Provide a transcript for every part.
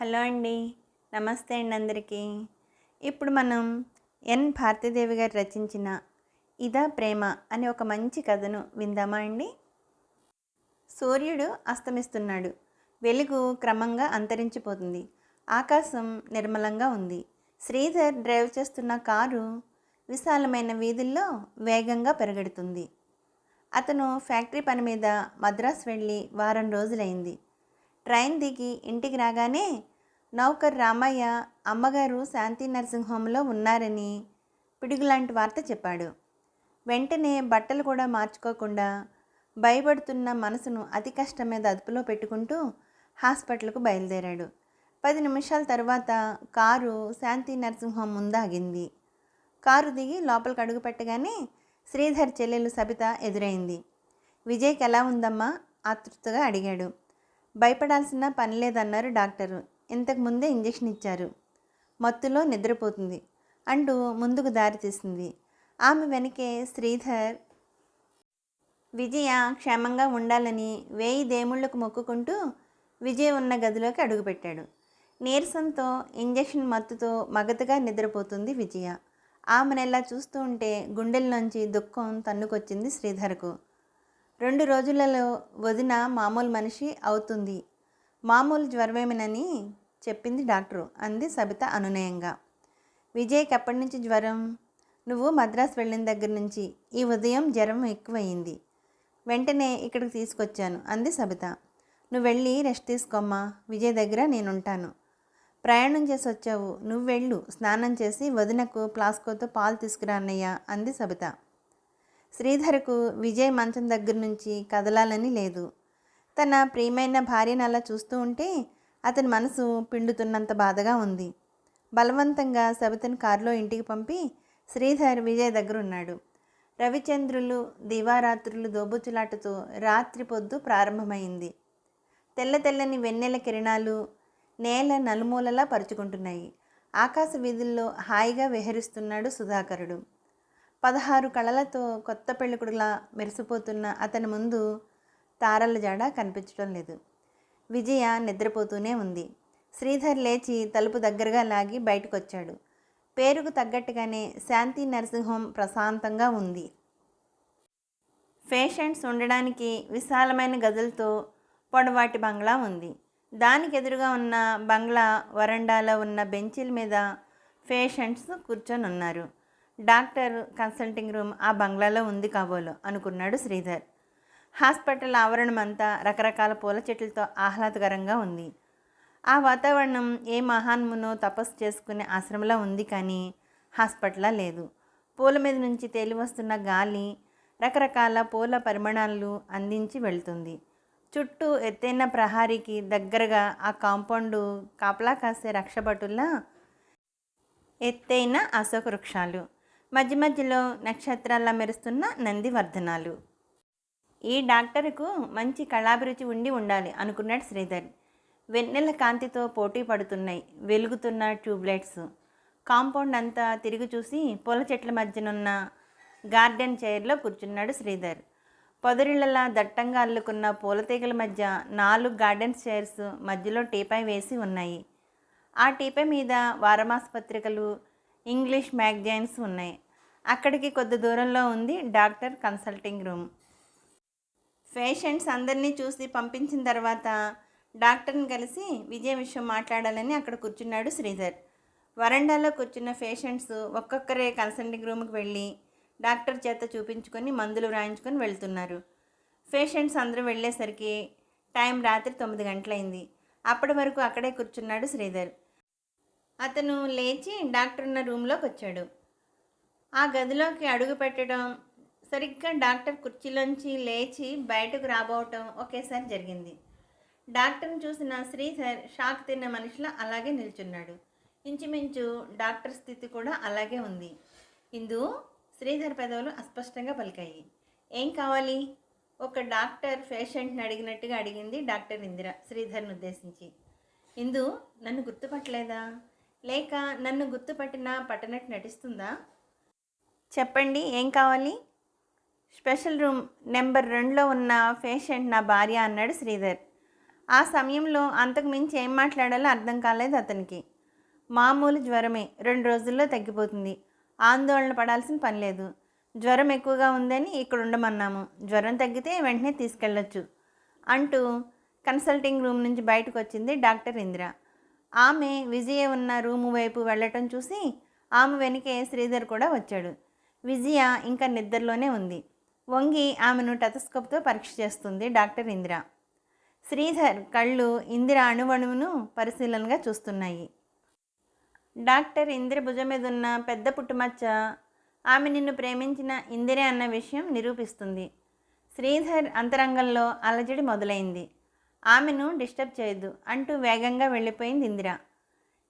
Hello అండి. నమస్తే అండి అందరికీ. ఇప్పుడు మనం ఎన్ భారతీదేవి గారు రచించిన ఇదా ప్రేమ అనే ఒక మంచి కథను విందామా అండి? సూర్యుడు అస్తమిస్తున్నాడు. వెలుగు క్రమంగా అంతరించిపోతుంది. ఆకాశం నిర్మలంగా ఉంది. శ్రీధర్ డ్రైవ్ చేస్తున్న కారు విశాలమైన వీధుల్లో వేగంగా పెరగడుతుంది. అతను ఫ్యాక్టరీ పని మీద మద్రాసు వెళ్ళి వారం రోజులైంది. ట్రైన్ దిగి ఇంటికి రాగానే నౌకర్ రామయ్య అమ్మగారు శాంతి నర్సింగ్ హోమ్లో ఉన్నారని పిడుగులాంటి వార్త చెప్పాడు. వెంటనే బట్టలు కూడా మార్చుకోకుండా భయపడుతున్న మనసును అతి కష్టం మీద అదుపులో పెట్టుకుంటూ హాస్పిటల్కు బయలుదేరాడు. పది నిమిషాల తర్వాత కారు శాంతి నర్సింగ్ హోమ్ ముందాగింది. కారు దిగి లోపలికి అడుగు పెట్టగానే శ్రీధర్ చెల్లెలు సబిత ఎదురైంది. విజయ్కి ఎలా ఉందమ్మా? ఆతృతగా అడిగాడు. భయపడాల్సిన పని లేదన్నారు డాక్టరు. ఇంతకు ముందే ఇంజెక్షన్ ఇచ్చారు. మత్తులో నిద్రపోతుంది. అంటూ ముందుకు దారి తీసింది ఆమె వెనకే శ్రీధర్ విజయ క్షేమంగా ఉండాలని వేయి దేముళ్ళకు మొక్కుకుంటూ విజయ్ ఉన్న గదిలోకి అడుగుపెట్టాడు. నీరసంతో ఇంజెక్షన్ మత్తుతో మగతగా నిద్రపోతుంది విజయ. ఆమెనెలా చూస్తూ ఉంటే గుండెల్లోంచి దుఃఖం తన్నుకొచ్చింది శ్రీధర్కు. రెండు రోజులలో వదిన మామూలు మనిషి అవుతుంది. మామూలు జ్వరమేమినని చెప్పింది డాక్టరు. అంది సబిత అనునయంగా. విజయ్కి ఎప్పటి నుంచి జ్వరం? నువ్వు మద్రాసు వెళ్ళిన దగ్గర నుంచి. ఈ ఉదయం జ్వరం ఎక్కువయింది. వెంటనే ఇక్కడికి తీసుకొచ్చాను అంది సబిత. నువ్వు వెళ్ళి రెస్ట్ తీసుకోమ్మా. విజయ్ దగ్గర నేనుంటాను. ప్రయాణం చేసి వచ్చావు. నువ్వు వెళ్ళు. స్నానం చేసి వదినకు ప్లాస్కోతో పాలు తీసుకురా అన్నయ్య అంది సబిత. శ్రీధర్కు విజయ్ మంచం దగ్గర నుంచి కదలాలని లేదు. తన ప్రియమైన భార్యను అలా చూస్తూ ఉంటే అతని మనసు పిండుతున్నంత బాధగా ఉంది. బలవంతంగా సబితను కారులో ఇంటికి పంపి శ్రీధర్ విజయ్ దగ్గర ఉన్నాడు రవిచంద్రులు దివారాత్రులు దోబుచులాటతో రాత్రి పొద్దు ప్రారంభమైంది. తెల్ల తెల్లని వెన్నెల కిరణాలు నేల నలుమూలలా పరుచుకుంటున్నాయి. ఆకాశ వీధుల్లో హాయిగా విహరిస్తున్నాడు సుధాకరుడు. పదహారు కళలతో కొత్త పెళ్ళికుడులా మెరిసిపోతున్న అతని ముందు తారల జాడ కనిపించడం లేదు. విజయ నిద్రపోతూనే ఉంది. శ్రీధర్ లేచి తలుపు దగ్గరగా లాగి బయటకొచ్చాడు. పేరుకు తగ్గట్టుగానే శాంతి నర్సింగ్ హోమ్ ప్రశాంతంగా ఉంది. పేషెంట్స్ ఉండడానికి విశాలమైన గదులతో పొడవాటి బంగ్లా ఉంది. దానికి ఎదురుగా ఉన్న బంగ్లా వరండాలో ఉన్న బెంచీల మీద పేషెంట్స్ కూర్చొని ఉన్నారు డాక్టర్ కన్సల్టింగ్ రూమ్ ఆ బంగ్లాలో ఉంది కాబోలు అనుకున్నాడు శ్రీధర్. హాస్పిటల్ ఆవరణం అంతా రకరకాల పూల చెట్లతో ఆహ్లాదకరంగా ఉంది. ఆ వాతావరణం ఏ మహాన్మునో తపస్సు చేసుకునే ఆశ్రమంలా ఉంది కానీ హాస్పిటల్లా లేదు. పూల మీద నుంచి తేలి వస్తున్న గాలి రకరకాల పూల పరిమాణాలు అందించి వెళ్తుంది. చుట్టూ ఎత్తైన ప్రహారీకి దగ్గరగా ఆ కాంపౌండ్ కాపలా కాసే రక్షభటుల్లా ఎత్తైన అశోక వృక్షాలు మధ్య మధ్యలో నక్షత్రాల్లా మెరుస్తున్న నందివర్ధనాలు. ఈ డాక్టర్కు మంచి కళాభిరుచి ఉండి ఉండాలి అనుకున్నాడు శ్రీధర్. వెన్నెల కాంతితో పోటీ పడుతున్నాయి. వెలుగుతున్న ట్యూబ్లైట్స్. కాంపౌండ్ అంతా తిరిగి చూసి పూల చెట్ల మధ్యనున్న గార్డెన్ చైర్లో కూర్చున్నాడు శ్రీధర్. పొదరిళ్ళలా దట్టంగా అల్లుకున్న పూల తీగల మధ్య నాలుగు గార్డెన్ చైర్స్ మధ్యలో టీపై వేసి ఉన్నాయి. ఆ టీపై మీద వారమాస పత్రికలు ఇంగ్లీష్ మ్యాగజైన్స్ ఉన్నాయి. అక్కడికి కొద్ది దూరంలో ఉంది డాక్టర్ కన్సల్టింగ్ రూమ్. పేషెంట్స్ అందరినీ చూసి పంపించిన తర్వాత డాక్టర్ని కలిసి విజయ విషయం మాట్లాడాలని అక్కడ కూర్చున్నాడు శ్రీధర్. వరండాలో కూర్చున్న పేషెంట్స్ ఒక్కొక్కరే కన్సల్టింగ్ రూమ్కి వెళ్ళి డాక్టర్ చేత చూపించుకొని మందులు వ్రాయించుకొని వెళ్తున్నారు. పేషెంట్స్ అందరూ వెళ్ళేసరికి టైం రాత్రి తొమ్మిది గంటలైంది. అప్పటి వరకు అక్కడే కూర్చున్నాడు శ్రీధర్. అతను లేచి డాక్టర్ ఉన్న రూమ్లోకి వచ్చాడు. ఆ గదిలోకి అడుగు పెట్టడం సరిగ్గా డాక్టర్ కుర్చీలోంచి లేచి బయటకు రాబోవటం ఒకేసారి జరిగింది. డాక్టర్ని చూసిన శ్రీధర్ షాక్ తిన్న మనిషిలా అలాగే నిల్చున్నాడు. ఇంచుమించు డాక్టర్ స్థితి కూడా అలాగే ఉంది. ఇందు శ్రీధర్ పెదవులు అస్పష్టంగా పలికాయి. ఏం కావాలి? ఒక డాక్టర్ పేషెంట్ని అడిగినట్టుగా అడిగింది డాక్టర్ ఇందిర శ్రీధర్ని ఉద్దేశించి. ఇందు నన్ను గుర్తుపట్టలేదా? లేక నన్ను గుర్తుపట్టినా పట్టనట్టు నటిస్తుందా? చెప్పండి ఏం కావాలి? స్పెషల్ రూమ్ నెంబర్ రెండులో ఉన్న పేషెంట్ నా భార్య అన్నాడు శ్రీధర్. ఆ సమయంలో అంతకు మించి ఏం మాట్లాడాలో అర్థం కాలేదు అతనికి. మామూలు జ్వరమే రెండు రోజుల్లో తగ్గిపోతుంది. ఆందోళన పడాల్సిన పని లేదు. జ్వరం ఎక్కువగా ఉందని ఇక్కడ ఉండమన్నాము. జ్వరం తగ్గితే వెంటనే తీసుకెళ్ళొచ్చు అంటూ కన్సల్టింగ్ రూమ్ నుంచి బయటకు వచ్చింది డాక్టర్ ఇందిర. ఆమె విజయ ఉన్న రూము వైపు వెళ్ళటం చూసి ఆమె వెనుకే శ్రీధర్ కూడా వచ్చాడు. విజయ ఇంకా నిద్రలోనే ఉంది. వంగి ఆమెను టెతస్కోప్తో పరీక్ష చేస్తుంది డాక్టర్ ఇందిర. శ్రీధర్ కళ్ళు ఇందిర అణువణువును పరిశీలనగా చూస్తున్నాయి. డాక్టర్ ఇందిర భుజం మీద ఉన్న పెద్ద పుట్టుమచ్చ ఆమె నిన్ను ప్రేమించిన ఇందిరే అన్న విషయం నిరూపిస్తుంది. శ్రీధర్ అంతరంగంలో అలజడి మొదలైంది. ఆమెను డిస్టర్బ్ చేయొద్దు అంటూ వేగంగా వెళ్ళిపోయింది ఇందిర.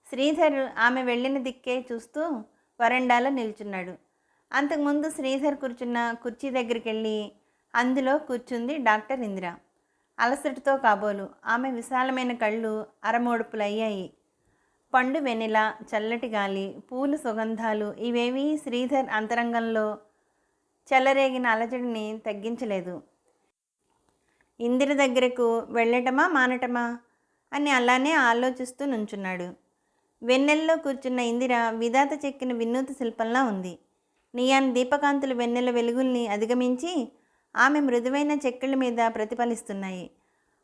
శ్రీధర్ ఆమె వెళ్ళిన దిక్కే చూస్తూ వరండాలో నిల్చున్నాడు. అంతకుముందు శ్రీధర్ కూర్చున్న కుర్చీ దగ్గరికి వెళ్ళి అందులో కూర్చుంది డాక్టర్ ఇందిర. అలసటతో కాబోలు. ఆమె విశాలమైన కళ్ళు అరమోడుపులయ్యాయి. పండు వెన్నెల చల్లటి గాలి పూలు సుగంధాలు ఇవేవి శ్రీధర్ అంతరంగంలో చెలరేగిన అలజడిని తగ్గించలేదు. ఇందిర దగ్గరకు వెళ్ళటమా మానటమా అని అలానే ఆలోచిస్తూ నుంచున్నాడు. వెన్నెల్లో కూర్చున్న ఇందిర విధాత చెక్కిన వినూత శిల్పంలా ఉంది. నియాన్ దీపకాంతులు వెన్నెల వెలుగుల్ని అధిగమించి ఆమె మృదువైన చెక్కిళ్ళ మీద ప్రతిఫలిస్తున్నాయి.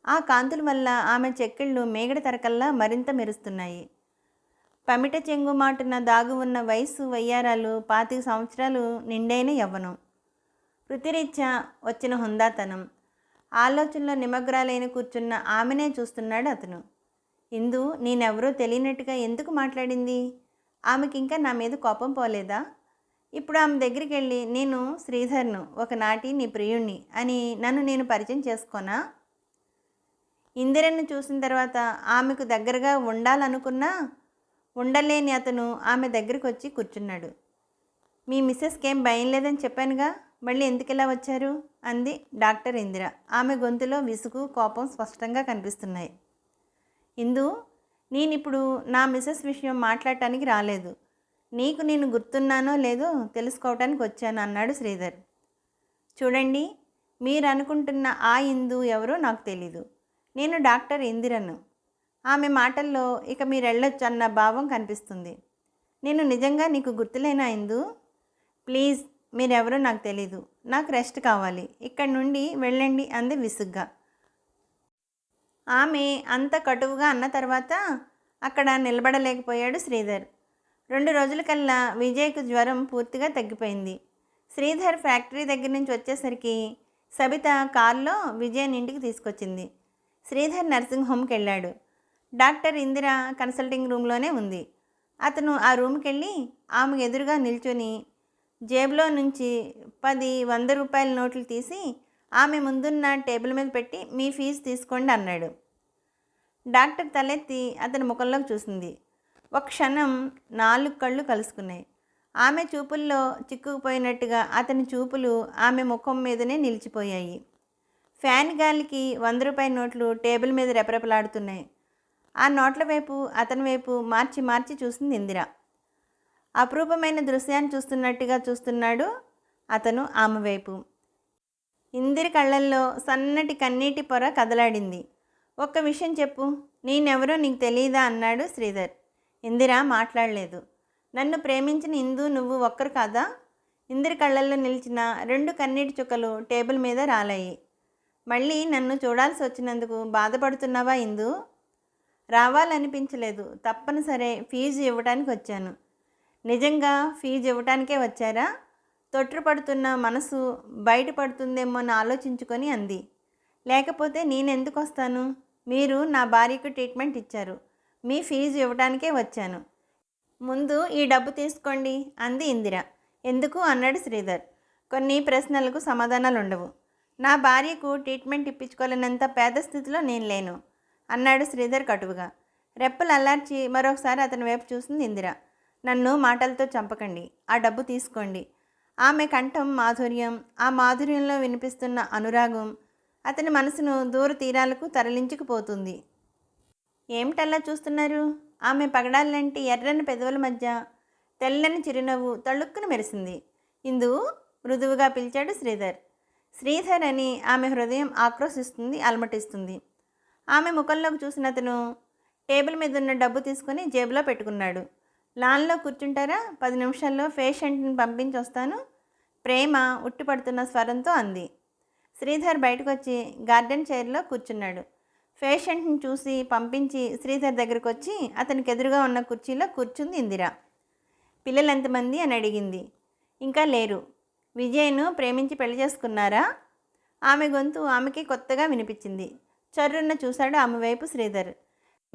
ఆ కాంతుల వల్ల ఆమె చెక్కిళ్ళు మేగడ తరకల్లా మరింత మెరుస్తున్నాయి. పమిట చెంగు మాటున దాగు ఉన్న వయస్సు వయ్యారాలు పాతిక సంవత్సరాలు నిండైన యవ్వనం. వృత్తిరీత్యా వచ్చిన హుందాతనం. ఆలోచనలో నిమగ్రాలైన కూర్చున్న ఆమెనే చూస్తున్నాడు అతను. ఇందు నేనెవరో తెలియనట్టుగా ఎందుకు మాట్లాడింది? ఆమెకి ఇంకా నా మీద కోపం పోలేదా? ఇప్పుడు ఆమె దగ్గరికి వెళ్ళి నేను శ్రీధర్ను ఒకనాటి నీ ప్రియుణ్ణి అని నన్ను నేను పరిచయం చేసుకోనా ఇందిరను చూసిన తర్వాత ఆమెకు దగ్గరగా ఉండాలనుకున్నా ఉండలేని అతను ఆమె దగ్గరికి వచ్చి కూర్చున్నాడు. మీ మిస్సెస్కి ఏం భయం లేదని చెప్పానుగా మళ్ళీ ఎందుకు ఇలా వచ్చారు? అంది డాక్టర్ ఇందిర. ఆమె గొంతులో విసుగు కోపం స్పష్టంగా కనిపిస్తున్నాయి. ఇందు నేనిప్పుడు నా మిస్సెస్ విషయం మాట్లాడటానికి రాలేదు. నీకు నేను గుర్తున్నానో లేదో తెలుసుకోవటానికి వచ్చాను అన్నాడు శ్రీధర్. చూడండి మీరు అనుకుంటున్న ఆ ఇందు ఎవరో నాకు తెలీదు. నేను డాక్టర్ ఇందిరను. ఆమె మాటల్లో ఇక మీరు వెళ్ళొచ్చు అన్న భావం కనిపిస్తుంది. నేను నిజంగా నీకు గుర్తులేనా ఇందు? ప్లీజ్ మీరెవరో నాకు తెలీదు. నాకు రెస్ట్ కావాలి. ఇక్కడి నుండి వెళ్ళండి అంది విసుగ్గా. ఆమె అంత కటువుగా అన్న తర్వాత అక్కడ నిలబడలేకపోయాడు శ్రీధర్. రెండు రోజుల కల్లా విజయ్కు జ్వరం పూర్తిగా తగ్గిపోయింది. శ్రీధర్ ఫ్యాక్టరీ దగ్గర నుంచి వచ్చేసరికి సబిత కారులో విజయ్ ఇంటికి తీసుకొచ్చింది. శ్రీధర్ నర్సింగ్ హోమ్కి వెళ్ళాడు. డాక్టర్ ఇందిర కన్సల్టింగ్ రూమ్లోనే ఉంది. అతను ఆ రూమ్కి వెళ్ళి ఆమె ఎదురుగా నిల్చొని జేబులో నుంచి పది వంద రూపాయల నోట్లు తీసి ఆమె ముందున్న టేబుల్ మీద పెట్టి మీ ఫీజు తీసుకోండి అన్నాడు. డాక్టర్ తలెత్తి అతని ముఖంలోకి చూసింది. ఒక క్షణం నాలుగు కళ్ళు కలుసుకున్నాయి. ఆమె చూపుల్లో చిక్కుకుపోయినట్టుగా అతని చూపులు ఆమె ముఖం మీదనే నిలిచిపోయాయి. ఫ్యాన్ గాలికి వంద రూపాయల నోట్లు టేబుల్ మీద రెపరెపలాడుతున్నాయి. ఆ నోట్ల వైపు అతని వైపు మార్చి మార్చి చూసింది ఇందిర. అపరూపమైన దృశ్యాన్ని చూస్తున్నట్టుగా చూస్తున్నాడు అతను ఆమె వైపు. ఇందిరి కళ్ళల్లో సన్నటి కన్నీటి పొర కదలాడింది. ఒక్క విషయం చెప్పు నేనెవరో నీకు తెలియదా అన్నాడు శ్రీధర్. ఇందిర మాట్లాడలేదు. నన్ను ప్రేమించిన ఇందు నువ్వు ఒక్కరు కాదా? ఇందిరి కళ్ళల్లో నిలిచిన రెండు కన్నీటి చుక్కలు టేబుల్ మీద రాలాయి. మళ్ళీ నన్ను చూడాల్సి వచ్చినందుకు బాధపడుతున్నావా ఇందు? రావాలనిపించలేదు. తప్పనిసరే ఫీజు ఇవ్వడానికి వచ్చాను. నిజంగా ఫీజు ఇవ్వటానికే వచ్చారా? తొట్టుపడుతున్న మనసు బయటపడుతుందేమో అని ఆలోచించుకొని అంది. లేకపోతే నేనెందుకు వస్తాను? మీరు నా భార్యకు ట్రీట్మెంట్ ఇచ్చారు. మీ ఫీజు ఇవ్వడానికే వచ్చాను. ముందు ఈ డబ్బు తీసుకోండి అంది ఇందిర. ఎందుకు? అన్నాడు శ్రీధర్. కొన్ని ప్రశ్నలకు సమాధానాలు ఉండవు నా భార్యకు ట్రీట్మెంట్ ఇప్పించుకోలేనంత పేద స్థితిలో నేను లేను అన్నాడు శ్రీధర్ కటువుగా. రెప్పలు అల్లార్చి మరొకసారి అతని వైపు చూసింది ఇందిర. నన్ను మాటలతో చంపకండి ఆ డబ్బు తీసుకోండి. ఆమె కంఠం మాధుర్యం ఆ మాధుర్యంలో వినిపిస్తున్న అనురాగం అతని మనసును దూర తీరాలకు తరలించుకుపోతుంది. ఏమిటల్లా చూస్తున్నారు? ఆమె పగడాలంటి ఎర్రని పెదవుల మధ్య తెల్లని చిరునవ్వు తళుక్కున మెరిసింది. ఇందు మృదువుగా పిలిచాడు శ్రీధర్. శ్రీధర్ అని ఆమె హృదయం ఆక్రోశిస్తుంది అలమటిస్తుంది. ఆమె ముఖంలోకి చూసిన అతను టేబుల్ మీద ఉన్న డబ్బు తీసుకొని జేబులో పెట్టుకున్నాడు. లాన్లో కూర్చుంటారా? పది నిమిషాల్లో పేషెంట్ని పంపించొస్తాను ప్రేమ ఉట్టిపడుతున్న స్వరంతో అంది. శ్రీధర్ బయటకు వచ్చి గార్డెన్ చైర్లో కూర్చున్నాడు. పేషెంట్ని చూసి పంపించి శ్రీధర్ దగ్గరకు వచ్చి అతనికి ఎదురుగా ఉన్న కుర్చీలో కూర్చుంది ఇందిర. పిల్లలు ఎంతమంది అని అడిగింది. ఇంకా లేరు. విజయ్ను ప్రేమించి పెళ్ళి చేసుకున్నారా? ఆమె గొంతు ఆమెకి కొత్తగా వినిపించింది. చర్రున్న చూశాడు ఆమె వైపు శ్రీధర్.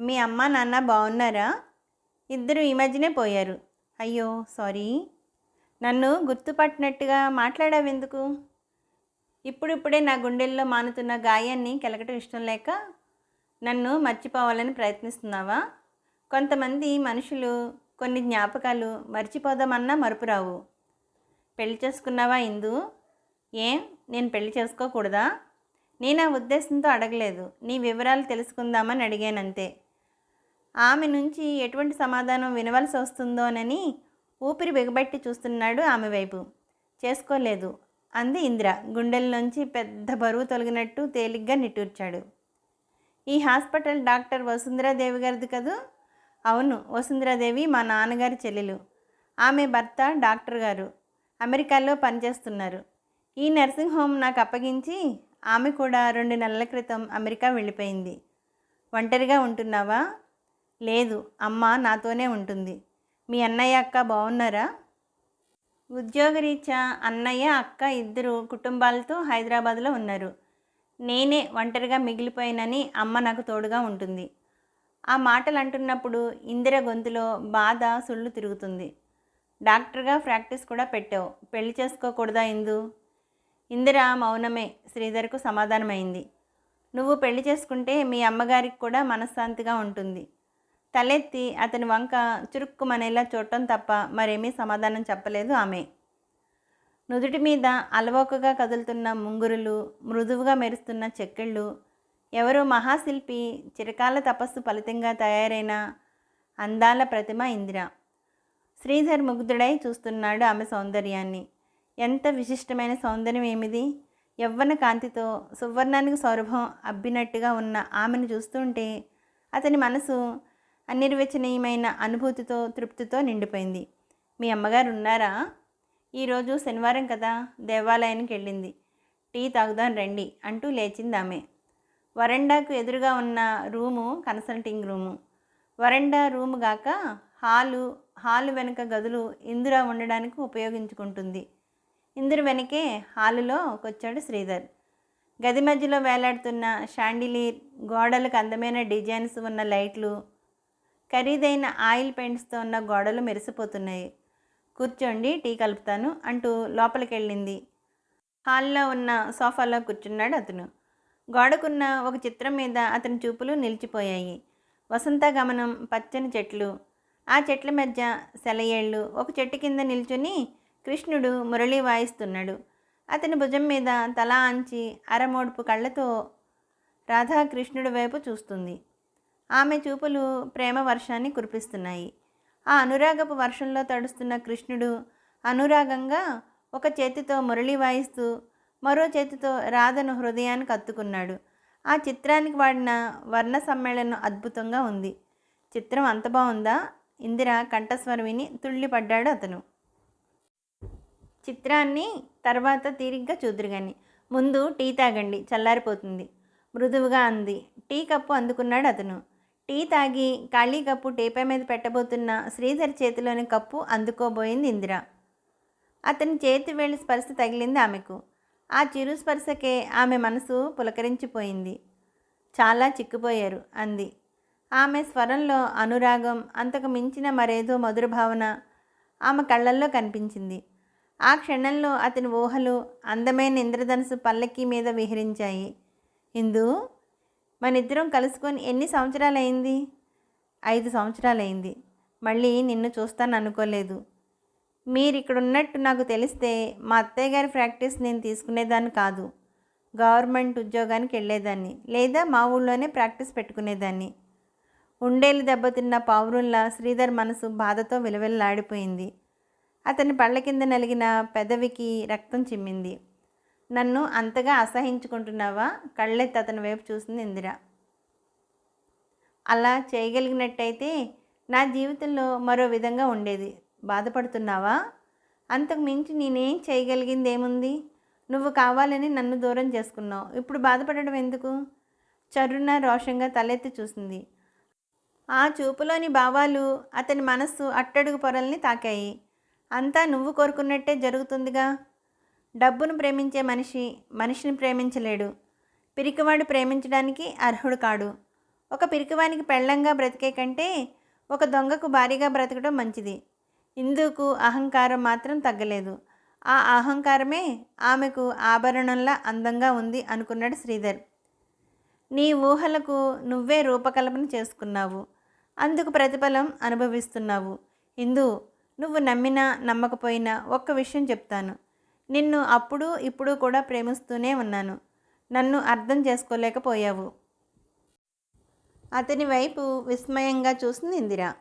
మీ అమ్మ నాన్న బాగున్నారా ఇద్దరు ఈ మధ్యనే పోయారు. అయ్యో సారీ. నన్ను గుర్తుపట్టినట్టుగా మాట్లాడావెందుకు? ఇప్పుడిప్పుడే నా గుండెల్లో మానుతున్న గాయాన్ని కెలకటం ఇష్టం లేక నన్ను మర్చిపోవాలని ప్రయత్నిస్తున్నావా? కొంతమంది మనుషులు కొన్ని జ్ఞాపకాలు మర్చిపోదామన్నా మరుపురావు. పెళ్ళి చేసుకున్నావా ఇందు? ఏం? నేను పెళ్ళి చేసుకోకూడదా? నేను ఆ ఉద్దేశంతో అడగలేదు. నీ వివరాలు తెలుసుకుందామని అడిగానంతే. ఆమె నుంచి ఎటువంటి సమాధానం వినవలసి వస్తుందోనని ఊపిరి బిగబట్టి చూస్తున్నాడు ఆమె వైపు. చేసుకోలేదు. అంది ఇందిర. గుండెల్లోంచి పెద్ద బరువు తొలగినట్టు తేలిగ్గా నిట్టూర్చాడు. ఈ హాస్పిటల్ డాక్టర్ వసుంధరాదేవి గారిది కదూ? అవును వసుంధరాదేవి మా నాన్నగారి చెల్లెలు. ఆమె భర్త డాక్టర్ గారు. అమెరికాలో పనిచేస్తున్నారు. ఈ నర్సింగ్ హోమ్ నాకు అప్పగించి ఆమె కూడా రెండు నెలల క్రితం అమెరికా వెళ్ళిపోయింది. ఒంటరిగా ఉంటున్నావా? లేదు అమ్మ నాతోనే ఉంటుంది. మీ అన్నయ్య అక్క బాగున్నారా ఉద్యోగరీత్యా అన్నయ్య అక్క ఇద్దరు కుటుంబాలతో హైదరాబాద్లో ఉన్నారు. నేనే ఒంటరిగా మిగిలిపోయినని అమ్మ నాకు తోడుగా ఉంటుంది. ఆ మాటలు అంటున్నప్పుడు ఇందిర గొంతులో బాధ సుళ్ళు తిరుగుతుంది. డాక్టర్గా ప్రాక్టీస్ కూడా పెట్టావు. పెళ్ళి చేసుకోకూడదా ఇందు? ఇందిర మౌనమే శ్రీధర్కు సమాధానమైంది. నువ్వు పెళ్ళి చేసుకుంటే మీ అమ్మగారికి కూడా మనశ్శాంతిగా ఉంటుంది. తలెత్తి అతని వంక చురుక్కుమనేలా చూడటం తప్ప మరేమీ సమాధానం చెప్పలేదు ఆమె. నుదుటి మీద అలవోకగా కదులుతున్న ముంగురులు మృదువుగా మెరుస్తున్న చెక్కిళ్ళు ఎవరో మహాశిల్పి చిరకాల తపస్సు ఫలితంగా తయారైన అందాల ప్రతిమ ఇందిర. శ్రీధర్ ముగ్ధుడై చూస్తున్నాడు ఆమె సౌందర్యాన్ని. ఎంత విశిష్టమైన సౌందర్యం ఏమిది? యవ్వన కాంతితో సువర్ణానికి సౌరభం అబ్బినట్టుగా ఉన్న ఆమెను చూస్తుంటే అతని మనసు అనిర్వచనీయమైన అనుభూతితో తృప్తితో నిండిపోయింది. మీ అమ్మగారు ఉన్నారా? ఈరోజు శనివారం కదా దేవాలయానికి వెళ్ళింది. టీ తాగుదాం రండి అంటూ లేచింది ఆమె వరండాకు ఎదురుగా ఉన్న రూము కన్సల్టింగ్ రూము. వరండా రూము గాక హాలు హాలు వెనుక గదులు ఇందిర ఉండడానికి ఉపయోగించుకుంటుంది. ఇందిర వెనకే హాలులో వచ్చాడు శ్రీధర్. గది మధ్యలో వేలాడుతున్న షాండిలీర్ గోడలకు అందమైన డిజైన్స్ ఉన్న లైట్లు ఖరీదైన ఆయిల్ పెయింట్స్తో ఉన్న గోడలు మెరిసిపోతున్నాయి. కూర్చోండి టీ కలుపుతాను అంటూ లోపలికి వెళ్ళింది హాల్లో ఉన్న సోఫాలో కూర్చున్నాడు అతను. గోడకున్న ఒక చిత్రం మీద అతని చూపులు నిలిచిపోయాయి. వసంత గమనం పచ్చని చెట్లు. ఆ చెట్ల మధ్య సెలయేళ్ళు. ఒక చెట్టు కింద నిల్చుని కృష్ణుడు మురళి వాయిస్తున్నాడు. అతని భుజం మీద తల అంచి అరమోడుపు కళ్ళతో రాధా కృష్ణుడి వైపు చూస్తుంది. ఆమె చూపులు ప్రేమ వర్షాన్ని కురిపిస్తున్నాయి. ఆ అనురాగపు వర్షంలో తడుస్తున్న కృష్ణుడు అనురాగంగా ఒక చేతితో మురళి వాయిస్తూ మరో చేతితో రాధను హృదయానికి అత్తుకున్నాడు ఆ చిత్రానికి వాడిన వర్ణ సమ్మేళనం అద్భుతంగా ఉంది. చిత్రం అంత బాగుందా? ఇందిర కంఠస్వరం విని తుళ్ళిపడ్డాడు అతను. చిత్రాన్ని తర్వాత తీరిగ్గా చూదురుగాని ముందు టీ తాగండి చల్లారిపోతుంది. మృదువుగా అంది. టీ కప్పు అందుకున్నాడు అతను. టీ తాగి ఖాళీ కప్పు టేపా మీద పెట్టబోతున్న శ్రీధర్ చేతిలోని కప్పు అందుకోబోయింది ఇందిర. అతని చేతి వేళ్ళ స్పర్శ తగిలింది ఆమెకు. ఆ చిరు స్పర్శకే ఆమె మనసు పులకరించిపోయింది. చాలా చిక్కుపోయారు అంది. ఆమె స్వరంలో అనురాగం అంతకు మించిన మరేదో మధుర భావన ఆమె కళ్ళల్లో కనిపించింది. ఆ క్షణంలో అతని ఊహలు అందమైన ఇంద్రధనుసు పల్లకి మీద విహరించాయి. ఇందు మన ఇద్దరం కలుసుకొని ఎన్ని సంవత్సరాలు అయింది ఐదు సంవత్సరాలు అయింది మళ్ళీ నిన్ను చూస్తాను అనుకోలేదు మీరు ఇక్కడ ఉన్నట్టు నాకు తెలిస్తే మా అత్తయ్య గారి ప్రాక్టీస్ నేను తీసుకునేదాన్ని కాదు. గవర్నమెంట్ ఉద్యోగానికి వెళ్ళేదాన్ని లేదా మా ఊళ్ళోనే ప్రాక్టీస్ పెట్టుకునేదాన్ని. ఉండేలు దెబ్బతిన్న పావురుల్లా శ్రీధర్ మనసు బాధతో విలవిల్లాడిపోయింది. అతని పళ్ళ కింద నలిగిన పెదవికి రక్తం చిమ్మింది. నన్ను అంతగా అసహించుకుంటున్నావా? కళ్ళెత్తి అతని వైపు చూసింది ఇందిర. అలా చేయగలిగినట్టయితే నా జీవితంలో మరో విధంగా ఉండేది. బాధపడుతున్నావా? అంతకు మించి నేనేం చేయగలిగింది ఏముంది నువ్వు కావాలని నన్ను దూరం చేసుకున్నావు. ఇప్పుడు బాధపడడం ఎందుకు? చరున రోషంగా తలెత్తి చూసింది. ఆ చూపులోని భావాలు అతని మనస్సు అట్టడుగు పొరల్ని తాకాయి. అంతా నువ్వు కోరుకున్నట్టే జరుగుతుందిగా? డబ్బును ప్రేమించే మనిషి మనిషిని ప్రేమించలేడు. పిరికివాడు ప్రేమించడానికి అర్హుడు కాడు. ఒక పిరికివానికి పెళ్ళంగా బ్రతికే కంటే ఒక దొంగకు భారీగా బ్రతకడం మంచిది. ఇందుకు అహంకారం మాత్రం తగ్గలేదు. ఆ అహంకారమే ఆమెకు ఆభరణంలా అందంగా ఉంది అనుకున్నాడు శ్రీధర్. నీ ఊహలకు నువ్వే రూపకల్పన చేసుకున్నావు. అందుకు ప్రతిఫలం అనుభవిస్తున్నావు. ఇందు నువ్వు నమ్మినా నమ్మకపోయినా ఒక్క విషయం చెప్తాను. నిన్ను అప్పుడు ఇప్పుడు కూడా ప్రేమిస్తూనే ఉన్నాను. నన్ను అర్థం చేసుకోలేకపోయావు. అతని వైపు విస్మయంగా చూసింది ఇందిర.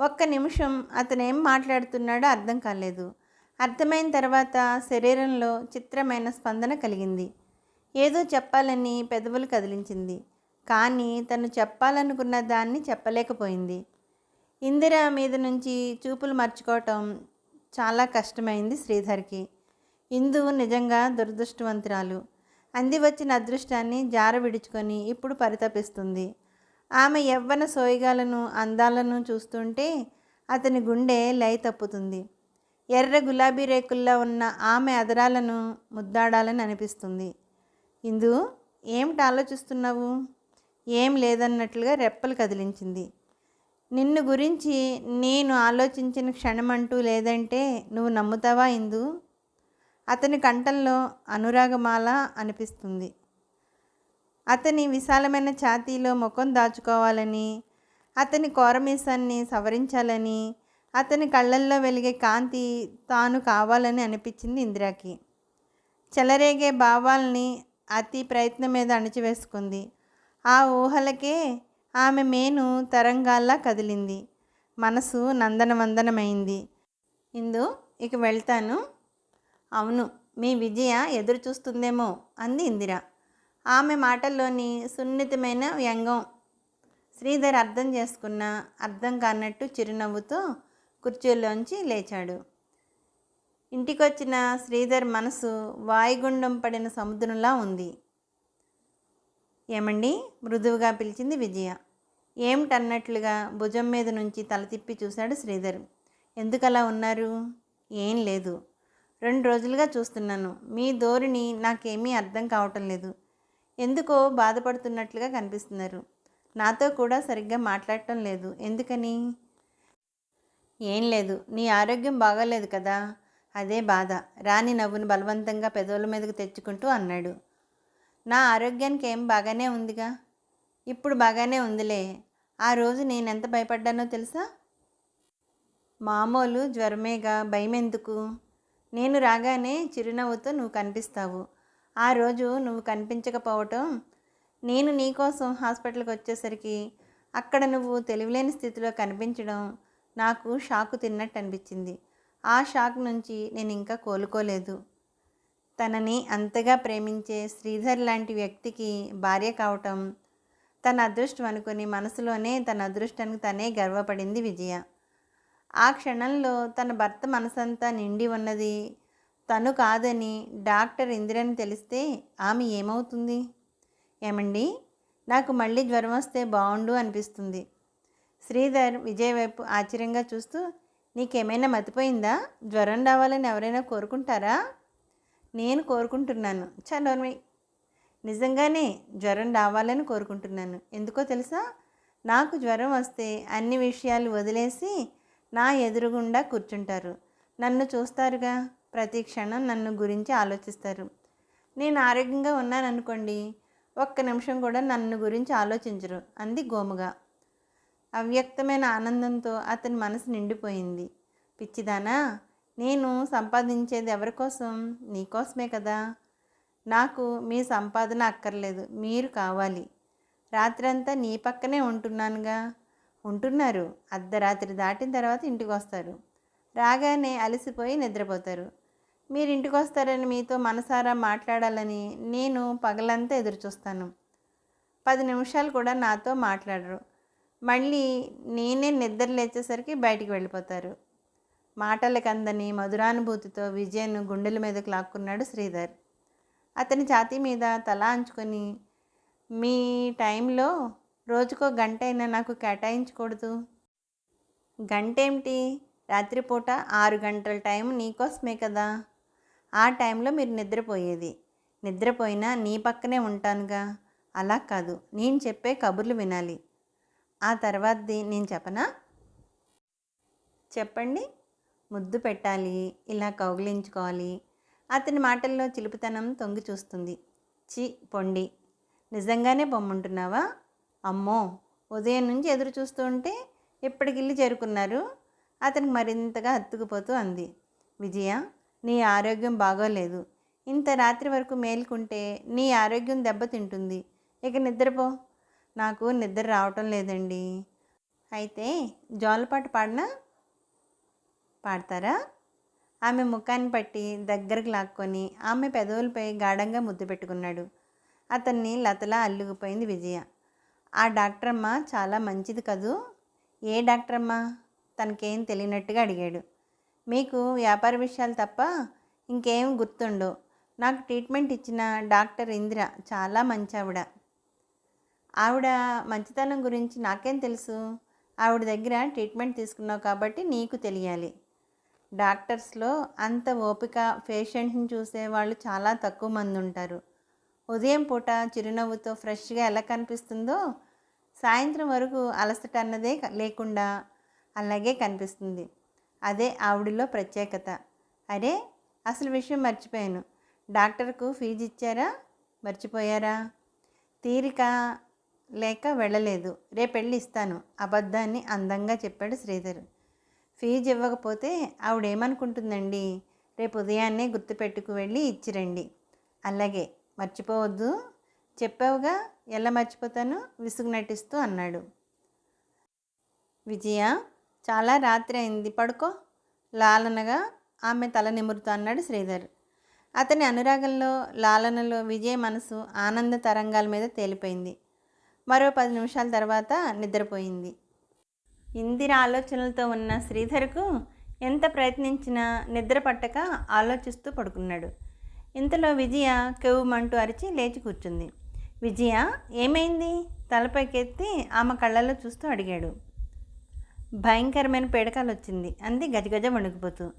ఒక్క నిమిషం అతనేం మాట్లాడుతున్నాడో అర్థం కాలేదు. అర్థమైన తర్వాత శరీరంలో చిత్రమైన స్పందన కలిగింది. ఏదో చెప్పాలని పెదవులు కదిలించింది. కానీ తను చెప్పాలనుకున్న దాన్ని చెప్పలేకపోయింది. ఇందిర మీద నుంచి చూపులు మర్చుకోవటం చాలా కష్టమైంది శ్రీధర్కి. ఇందు నిజంగా దురదృష్టవంతురాలు. అంది వచ్చిన అదృష్టాన్ని జార విడుచుకొని ఇప్పుడు పరితపిస్తుంది. ఆమె యవ్వన సోయగాలను అందాలను చూస్తుంటే అతని గుండె లయ తప్పుతుంది. ఎర్ర గులాబీ రేకుల్లో ఉన్న ఆమె అదరాలను ముద్దాడాలని అనిపిస్తుంది. ఇందు ఏమిటి ఆలోచిస్తున్నావు? ఏం లేదన్నట్లుగా రెప్పలు కదిలించింది. నిన్ను గురించి నేను ఆలోచించిన క్షణమంటూ లేదంటే నువ్వు నమ్ముతావా ఇందు? అతని కంఠంలో అనురాగమాల అనిపిస్తుంది. అతని విశాలమైన ఛాతీలో ముఖం దాచుకోవాలని అతని కోరమీసాన్ని సవరించాలని అతని కళ్ళల్లో వెలిగే కాంతి తాను కావాలని అనిపించింది ఇందిరాకి. చెలరేగే భావాల్ని అతి ప్రయత్నం మీద అణిచివేసుకుంది. ఆ ఊహలకే ఆమె మేను తరంగాల్లా కదిలింది. మనసు నందనవందనమైంది. ఇందు ఇక వెళ్తాను. అవును మీ విజయ ఎదురు చూస్తుందేమో అంది ఇందిర. ఆమె మాటల్లోని సున్నితమైన వ్యంగం శ్రీధర్ అర్థం చేసుకున్న అర్థం కానట్టు చిరునవ్వుతో కుర్చీలోంచి లేచాడు. ఇంటికొచ్చిన శ్రీధర్ మనసు వాయుగుండం పడిన సముద్రంలా ఉంది. ఏమండి? మృదువుగా పిలిచింది విజయ. ఏమిటన్నట్లుగా భుజం మీద నుంచి తల తిప్పి చూశాడు శ్రీధర్. ఎందుకలా ఉన్నారు? ఏం లేదు. రెండు రోజులుగా చూస్తున్నాను. మీ ధోరణి నాకేమీ అర్థం కావటం లేదు. ఎందుకో బాధపడుతున్నట్లుగా కనిపిస్తున్నారు. నాతో కూడా సరిగ్గా మాట్లాడటం లేదు. ఎందుకని? ఏం లేదు. నీ ఆరోగ్యం బాగాలేదు కదా? అదే బాధ. రాని నవ్వును బలవంతంగా పెదవుల మీదకు తెచ్చుకుంటూ అన్నాడు. నా ఆరోగ్యానికి ఏం బాగానే ఉందిగా? ఇప్పుడు బాగానే ఉందిలే. ఆ రోజు నేను ఎంత భయపడ్డానో తెలుసా? మామూలు జ్వరమేగా. భయం ఎందుకు నేను రాగానే చిరునవ్వుతో నువ్వు కనిపిస్తావు. ఆ రోజు నువ్వు కనిపించకపోవటం నేను నీకోసం హాస్పిటల్కి వచ్చేసరికి అక్కడ నువ్వు తెలివిలేని స్థితిలో కనిపించడం నాకు షాకు తిన్నట్టు అనిపించింది. ఆ షాక్ నుంచి నేను ఇంకా కోలుకోలేదు. తనని అంతగా ప్రేమించే శ్రీధర్ లాంటి వ్యక్తికి భార్య కావటం తన అదృష్టం అనుకుని మనసులోనే తన అదృష్టానికి తనే గర్వపడింది విజయ. ఆ క్షణంలో తన భర్త మనసంతా నిండి ఉన్నది. తను కాదని డాక్టర్ ఇందిరని తెలిస్తే ఆమె ఏమవుతుంది? ఏమండి? నాకు మళ్ళీ జ్వరం వస్తే బాగుండు అనిపిస్తుంది. శ్రీధర్ విజయ్ వైపు ఆశ్చర్యంగా చూస్తూ నీకేమైనా మతిపోయిందా? జ్వరం రావాలని ఎవరైనా కోరుకుంటారా? నేను కోరుకుంటున్నాను. చనోర్మి నిజంగానే జ్వరం రావాలని కోరుకుంటున్నాను. ఎందుకో తెలుసా? నాకు జ్వరం వస్తే అన్ని విషయాలు వదిలేసి నా ఎదురుగుండా కూర్చుంటారు. నన్ను చూస్తారుగా? ప్రతి క్షణం నన్ను గురించి ఆలోచిస్తారు. నేను ఆరోగ్యంగా ఉన్నాననుకోండి ఒక్క నిమిషం కూడా నన్ను గురించి ఆలోచించరు. అంది గోముగా. అవ్యక్తమైన ఆనందంతో అతని మనసు నిండిపోయింది. పిచ్చిదానా నేను సంపాదించేది ఎవరి కోసం? నీకోసమే కదా? నాకు మీ సంపాదన అక్కర్లేదు. మీరు కావాలి. రాత్రంతా నీ పక్కనే ఉంటున్నానుగా. ఉంటున్నారు. అర్ధరాత్రి దాటిన తర్వాత ఇంటికి వస్తారు రాగానే అలసిపోయి నిద్రపోతారు. మీరు ఇంటికి వస్తారని మీతో మనసారా మాట్లాడాలని నేను పగలంతా ఎదురుచూస్తాను. పది నిమిషాలు కూడా నాతో మాట్లాడరు. మళ్ళీ నేనే నిద్ర లేచేసరికి బయటికి వెళ్ళిపోతారు. మాటలకందని మధురానుభూతితో విజయను గుండెల మీదకు లాక్కున్నాడు శ్రీధర్. అతని ఛాతీ మీద తల అంచుకొని మీ టైంలో రోజుకో గంట అయినా నాకు కేటాయించకూడదు. గంటేమిటి? రాత్రిపూట ఆరు గంటల టైం నీకోసమే కదా. ఆ టైంలో మీరు నిద్రపోయేది. నిద్రపోయినా నీ పక్కనే ఉంటానుగా. అలా కాదు. నేను చెప్పే కబుర్లు వినాలి. ఆ తర్వాతది నేను చెప్పనా? చెప్పండి. ముద్దు పెట్టాలి. ఇలా కౌగిలించుకోవాలి. అతని మాటల్లో చిలుపుతనం తొంగి చూస్తుంది. చి పొండి. నిజంగానే బొమ్మంటున్నావా? అమ్మో ఉదయం నుంచి ఎదురు చూస్తూ ఉంటే ఇప్పటికిల్లి చేరుకున్నారు. అతనికి మరింతగా అత్తుకుపోతూ అంది. విజయ నీ ఆరోగ్యం బాగోలేదు. ఇంత రాత్రి వరకు మేల్కుంటే నీ ఆరోగ్యం దెబ్బతింటుంది ఇక నిద్రపో. నాకు నిద్ర రావటం లేదండి. అయితే జోలపాట పాడినా? పాడతారా? ఆమె ముఖాన్ని పట్టి దగ్గరకు లాక్కొని ఆమె పెదవులపై గాఢంగా ముద్దు పెట్టుకున్నాడు. అతన్ని లతలా అల్లుకుపోయింది విజయ. ఆ డాక్టర్ అమ్మ చాలా మంచిది కదూ? ఏ డాక్టర్ అమ్మ తనకేం తెలియనట్టుగా అడిగాడు. మీకు వ్యాపార విషయాలు తప్ప ఇంకేం గుర్తుండు నాకు ట్రీట్మెంట్ ఇచ్చిన డాక్టర్ ఇందిర చాలా మంచి ఆవిడ ఆవిడ మంచితనం గురించి నాకేం తెలుసు? ఆవిడ దగ్గర ట్రీట్మెంట్ తీసుకున్నావు కాబట్టి నీకు తెలియాలి. డాక్టర్స్లో అంత ఓపిక పేషెంట్ని చూసే వాళ్ళు చాలా తక్కువ మంది ఉంటారు ఉదయం పూట చిరునవ్వుతో ఫ్రెష్గా ఎలా కనిపిస్తుందో సాయంత్రం వరకు అలసట అన్నదే లేకుండా అలాగే కనిపిస్తుంది. అదే ఆవిడలో ప్రత్యేకత. అరే అసలు విషయం మర్చిపోయాను. డాక్టర్కు ఫీజు ఇచ్చారా? మర్చిపోయారా? తీరిక లేక వెళ్ళలేదు. రేపు వెళ్ళి ఇస్తాను. అబద్ధాన్ని అందంగా చెప్పాడు శ్రీధర్. ఫీజు ఇవ్వకపోతే ఆవిడేమనుకుంటుందండి రేపు ఉదయాన్నే గుర్తుపెట్టుకు వెళ్ళి ఇచ్చిరండి. అలాగే మర్చిపోవద్దు. చెప్పావుగా ఎలా మర్చిపోతాను? విసుగు నటిస్తూ అన్నాడు. విజయ చాలా రాత్రి అయింది పడుకో. లాలనగా ఆమె తల నిమురుతూ అన్నాడు శ్రీధర్. అతని అనురాగంలో లాలనలో విజయ మనసు ఆనంద తరంగాల మీద తేలిపోయింది. మరో పది నిమిషాల తర్వాత నిద్రపోయింది. ఇందిర ఆలోచనలతో ఉన్న శ్రీధర్కు ఎంత ప్రయత్నించినా నిద్ర పట్టక ఆలోచిస్తూ పడుకున్నాడు. ఇంతలో విజయ కెవ్వమంటూ అరిచి లేచి కూర్చుంది. విజయ ఏమైంది? తలపైకెత్తి ఆమె కళ్ళల్లో చూస్తూ అడిగాడు. భయంకరమైన పీడకాలు వచ్చింది అంది గజగజ వణికిపోతూ.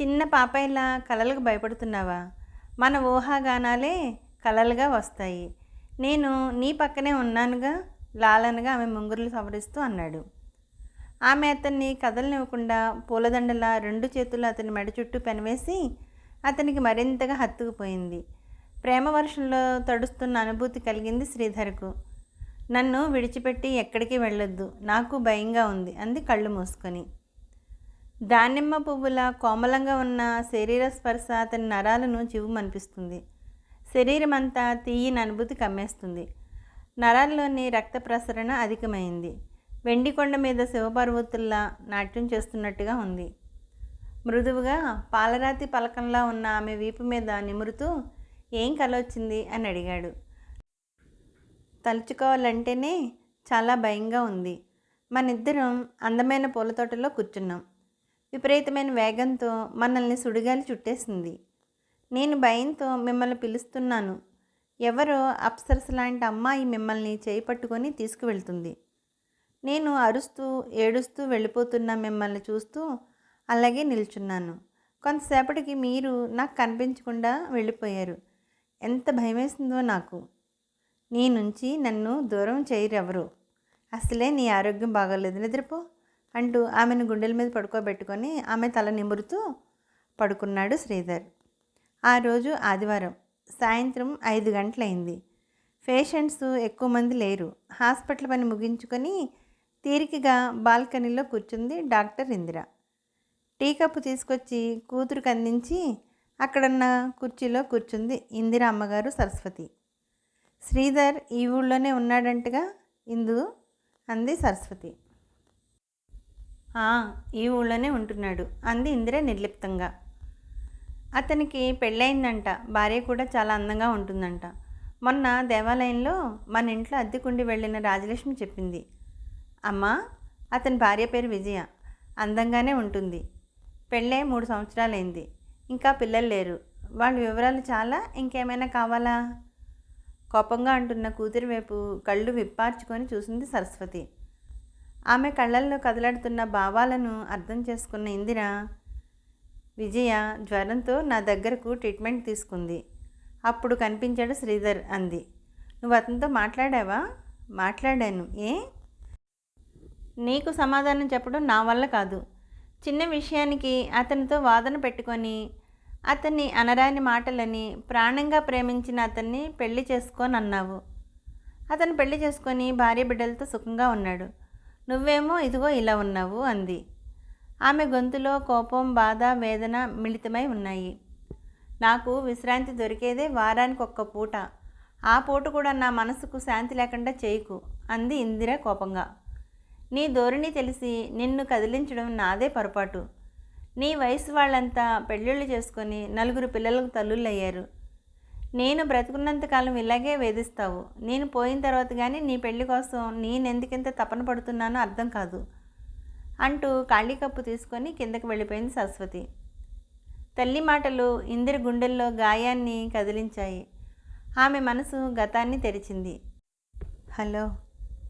చిన్న పాపాయిలా కలలకు భయపడుతున్నావా? మన ఊహాగానాలే కలలుగా వస్తాయి. నేను నీ పక్కనే ఉన్నానుగా? లాలనగా ఆమె ముంగురులు సవరిస్తూ అన్నాడు. ఆమె అతన్ని కదలనివ్వకుండా పూలదండలా రెండు చేతులు అతని మెడ చుట్టూ పెనవేసి అతనికి మరింతగా హత్తుకుపోయింది. ప్రేమ వర్షంలో తడుస్తున్న అనుభూతి కలిగింది శ్రీధర్కు. నన్ను విడిచిపెట్టి ఎక్కడికి వెళ్ళొద్దు. నాకు భయంగా ఉంది. అంది కళ్ళు మూసుకొని. దానిమ్మ పువ్వుల కోమలంగా ఉన్న శరీర స్పర్శ అతని నరాలను చివుమనిపిస్తుంది శరీరం అంతా తీయని అనుభూతి కమ్మేస్తుంది. నరాల్లోని రక్త ప్రసరణ అధికమైంది. వెండి కొండ మీద శివపార్వతుల్లా నాట్యం చేస్తున్నట్టుగా ఉంది. మృదువుగా పాలరాతి పలకంలా ఉన్న ఆమె వీపు మీద నిమురుతూ ఏం కలొచ్చింది అని అడిగాడు. తలుచుకోవాలంటేనే చాలా భయంగా ఉంది. మనిద్దరం అందమైన పూల తోటలో కూర్చున్నాం. విపరీతమైన వేగంతో మనల్ని సుడిగాలి చుట్టేసింది. నేను భయంతో మిమ్మల్ని పిలుస్తున్నాను. ఎవరో అప్సరస లాంటి అమ్మాయి మిమ్మల్ని చేయి పట్టుకొని తీసుకువెళ్తుంది. నేను అరుస్తూ ఏడుస్తూ వెళ్ళిపోతున్న మిమ్మల్ని చూస్తూ అలాగే నిల్చున్నాను. కొంతసేపటికి మీరు నాకు కనిపించకుండా వెళ్ళిపోయారు. ఎంత భయమేసిందో నాకు. నీ నుంచి నన్ను దూరం చేయరెవరు? అసలే నీ ఆరోగ్యం బాగోలేదు. నిద్రపో అంటూ ఆమెను గుండెల మీద పడుకోబెట్టుకొని ఆమె తల నిమురుతూ పడుకున్నాడు శ్రీధర్. ఆ రోజు ఆదివారం సాయంత్రం ఐదు గంటలైంది. పేషెంట్స్ ఎక్కువ మంది లేరు. హాస్పిటల్ పని ముగించుకొని తీరికగా బాల్కనీలో కూర్చుంది డాక్టర్ ఇందిరా. టీ కప్పు తీసుకొచ్చి కూతురికి అందించి అక్కడున్న కుర్చీలో కూర్చుంది ఇందిర అమ్మగారు సరస్వతి. శ్రీధర్ ఈ ఊళ్ళోనే ఉన్నాడంటగా ఇందు అంది సరస్వతి. ఈ ఊళ్ళోనే ఉంటున్నాడు అంది ఇందిర నిర్లిప్తంగా. అతనికి పెళ్ళయిందంట భార్య కూడా చాలా అందంగా ఉంటుందంట. మొన్న దేవాలయంలో మన ఇంట్లో అద్దెకుండి వెళ్ళిన రాజలక్ష్మి చెప్పింది. అమ్మా అతని భార్య పేరు విజయ అందంగానే ఉంటుంది. పెళ్ళే మూడు సంవత్సరాలైంది. ఇంకా పిల్లలు లేరు. వాళ్ళ వివరాలు చాలా. ఇంకేమైనా కావాలా? కోపంగా అంటున్న కూతురి వైపు కళ్ళు విప్పార్చుకొని చూసింది సరస్వతి. ఆమె కళ్ళల్లో కదలాడుతున్న భావాలను అర్థం చేసుకున్న ఇందిర విజయ జ్వరంతో నా దగ్గరకు ట్రీట్మెంట్ తీసుకుంది. అప్పుడు కనిపించాడు శ్రీధర్ అంది. నువ్వు అతనితో మాట్లాడావా? మాట్లాడాను. ఏ? నీకు సమాధానం చెప్పడం నా వల్ల కాదు. చిన్న విషయానికి అతనితో వాదన పెట్టుకొని అతన్ని అనరాని మాటలని ప్రాణంగా ప్రేమించిన అతన్ని పెళ్ళి చేసుకొని అన్నావు అతను పెళ్ళి చేసుకొని భార్య బిడ్డలతో సుఖంగా ఉన్నాడు. నువ్వేమో ఇదిగో ఇలా ఉన్నావు అంది. ఆమె గొంతులో కోపం బాధ వేదన మిళితమై ఉన్నాయి. నాకు విశ్రాంతి దొరికేదే వారానికి ఒక్క పూట. ఆ పూట కూడా నా మనసుకు శాంతి లేకుండా చేయకు అంది ఇందిర కోపంగా. నీ ధోరణి తెలిసి నిన్ను కదిలించడం నాదే పొరపాటు. నీ వయసు వాళ్ళంతా పెళ్ళిళ్ళు చేసుకొని నలుగురు పిల్లలకు తల్లుళ్ళయ్యారు. నేను బ్రతుకున్నంతకాలం ఇలాగే వేధిస్తావు. నేను పోయిన తర్వాత కానీ నీ పెళ్ళి కోసం నేనెందుకింత తపన పడుతున్నానో అర్థం కాదు. అంటూ ఖాళీ కప్పు తీసుకొని కిందకు వెళ్ళిపోయింది సరస్వతి. తల్లి మాటలు ఇందిరి గుండెల్లో గాయాన్ని కదిలించాయి. ఆమె మనసు గతాన్ని తెరిచింది. హలో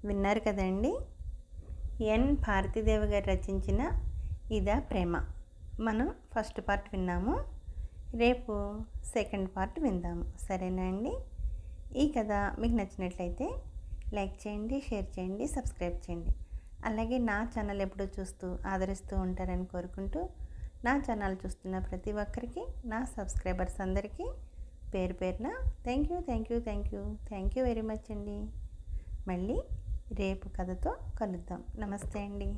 విన్నారు కదండి? ఎన్ భారతీదేవి గారు రచించిన ఇదా ప్రేమ. మనం ఫస్ట్ పార్ట్ విన్నాము. రేపు సెకండ్ పార్ట్ విందాము. సరేనా అండి? ఈ కథ మీకు నచ్చినట్లయితే లైక్ చేయండి షేర్ చేయండి సబ్స్క్రైబ్ చేయండి. అలాగే నా ఛానల్ ఎప్పుడూ చూస్తూ ఆదరిస్తూ ఉంటారని కోరుకుంటూ నా ఛానల్ చూస్తున్న ప్రతి ఒక్కరికి నా సబ్స్క్రైబర్స్ అందరికీ పేరు పేరున thank you thank you thank you thank you very much అండి. మళ్ళీ రేపు కథతో కలుద్దాం. నమస్తే అండి.